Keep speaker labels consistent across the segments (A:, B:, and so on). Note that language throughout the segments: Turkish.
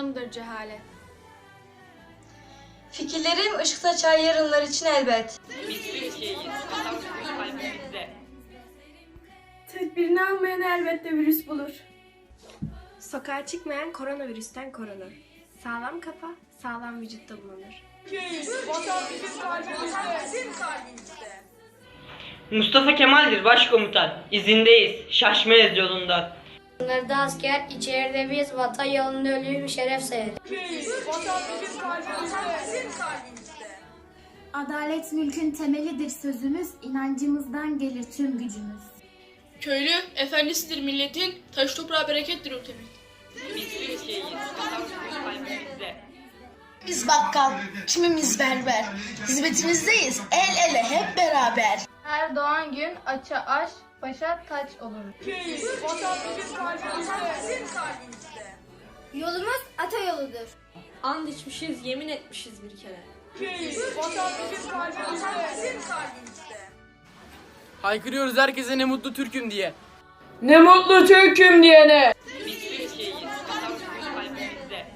A: tanımdır cehalet.
B: Fikirlerim ışık saçar yarınlar için elbet.
C: Tedbirini almayan elbette virüs bulur.
D: Sokağa çıkmayan koronavirüsten korunur. Sağlam kafa, sağlam vücutta bulunur.
E: Mustafa Kemal'dir başkomutan. İzindeyiz. Şaşmayız yolunda.
F: Sınırda asker, içeride biz vatan yolunda ölüyü bir şeref sayarız.
G: Adalet mülkün temelidir sözümüz, inancımızdan gelir tüm gücümüz.
C: Köylü efendisidir milletin, taş toprağa berekettir temiz.
E: Biz. Vatan bizim kalbimizde.
H: Bakkal, kimimiz berber. Hizmetinizdeyiz, el ele hep beraber.
A: Her doğan gün açı aş, başa taç olur.
G: Yolumuz ata yoludur.
D: And içmişiz, yemin etmişiz bir kere.
I: Haykırıyoruz herkese ne mutlu Türk'üm diye.
C: Ne mutlu Türk'üm diyene.
E: Vatan bizim kalbimizde.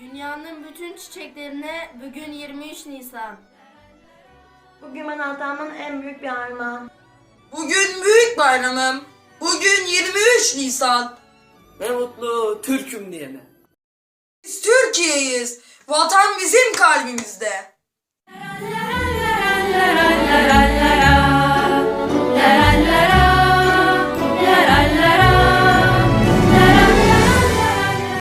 G: Dünyanın bütün çiçeklerine bugün 23 Nisan.
D: Bugün bana atamın en büyük bir armağan.
H: Bugün büyük bayramım. Bugün 23 Nisan.
I: Ne mutlu Türk'üm diyene.
H: Biz Türkiye'yiz. Vatan bizim kalbimizde.